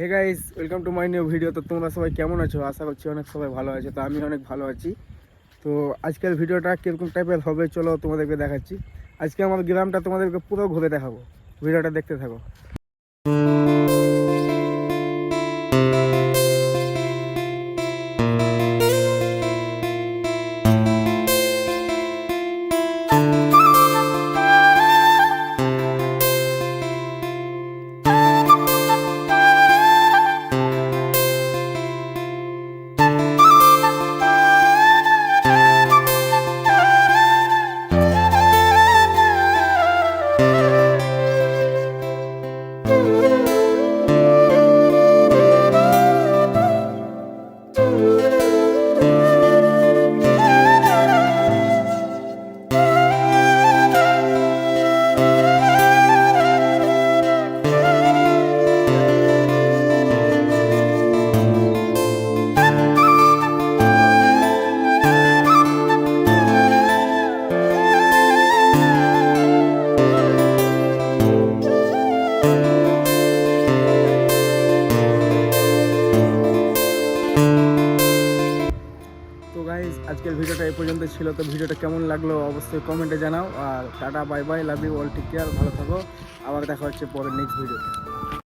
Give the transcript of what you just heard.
Hey guys welcome to my new video তো তোমরা সবাই কেমন আছো? আশা করছি অনেক সবাই ভালো আছে। তো আমি অনেক ভালো আছি। তো আজকের ভিডিওটা কীরকম টাইপের হবে চলো তোমাদেরকে দেখাচ্ছি। আজকে আমার গ্রামটা তোমাদেরকে পুরো ঘুরে দেখাবো। ভিডিওটা দেখতে থাকো। গাইজ আজকের ভিডিওটা এই পর্যন্ত ছিল। তো ভিডিওটা কেমন লাগল অবশ্যই কমেন্টে জানাও। আর tata bye bye love you all take care ভালো থাকো। আবার দেখা হচ্ছে পরের নেক্সট ভিডিওতে